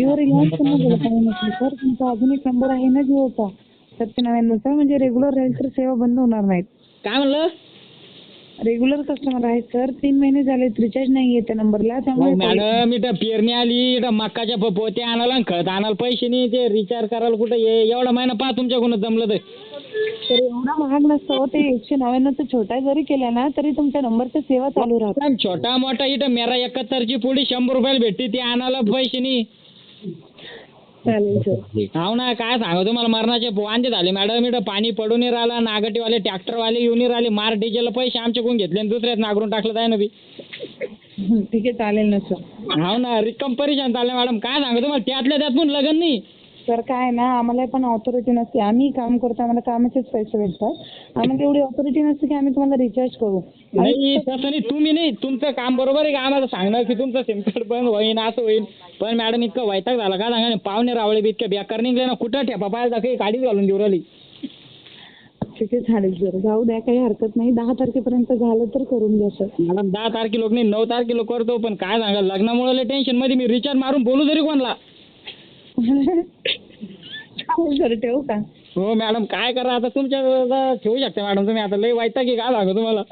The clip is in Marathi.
जिओ रिलायन्स पण नाही बोलत आहे म्हटलं सर तुमचा अजून एक नंबर आहे ना जिओचा सत्य नव्याण्णवचा म्हणजे रेग्युलर राहील तर सेवा बंद होणार नाहीत. काय म्हणलं? रेग्युलर कस्टमर आहेत सर तीन महिने झालेत रिचार्ज नाही आहे त्या नंबरला त्यामुळे मॅडम इथं पेरणी आली इथं मक्काच्या प- पोते आणायला आणि खत आणायला पैसे नाही ते रिचार्ज करायला कुठं ये एवढा महिना पहा तुमच्याकडून जमलं तर. तर एवढा महाग नसतं हो ते एकशे नव्याण्णवचा छोटा जरी केला ना तरी तुमच्या नंबरच्या सेवा चालू राहतात छोटा मोठा इथं मेरा एकाहत्तरची पुडी शंभर रुपयाला भेटते ती आणायला पैसे नाही. चालेल सर हो ना काय सांगू तुम्हाला मरणाचे वांदे झाले. मॅडम इथं पाणी पडून राहिला नागटीवाले ट्रॅक्टरवाले येऊन राहिले. मार डिझेलला पैसे आमच्याकडून घेतले? आणि दुसऱ्यात नागरून टाकलं आहे ना बी. ठीक आहे चालेल ना सर. हो ना रिकम परेशान चाललं मॅडम. काय सांगू तुम्हाला त्यातल्या त्यात पण लगन नाही. सर काय ना आम्हाला पण ऑथॉरिटी नसते. आम्ही काम करतो आम्हाला कामाचेच पैसे भेटतात. आम्हाला एवढी ऑथॉरिटी नसते की आम्ही तुम्हाला रिचार्ज करू. नाही तसं नाही. तुम्ही नाही. तुमचं काम बरोबर आहे का? आम्हाला सांगणं की तुमचं सिम कार्ड बंद होईन असं होईल पण मॅडम इतकं वैताग झाला. का सांगा ना, पाहुणे रावळे बी इतके बेकार निघले ना कुठं ठेपा पाहायला काही गाडीच घालून देऊ राहिली. चालेल सर जाऊ द्या काही हरकत नाही. दहा तारखेपर्यंत झालं तर करून द्या सर. मॅडम दहा तारखेला नाही नऊ तारखेला करतो पण काय सांगा लग्नामुळे टेन्शनमध्ये मी रिचार्ज मारून बोलू तरी कोणला. चालेल सर ठेवू का? हो मॅडम काय करा आता? तुमच्या ठेवू शकता मॅडम तुम्ही आता लई वैताग की काय सांगू तुम्हाला?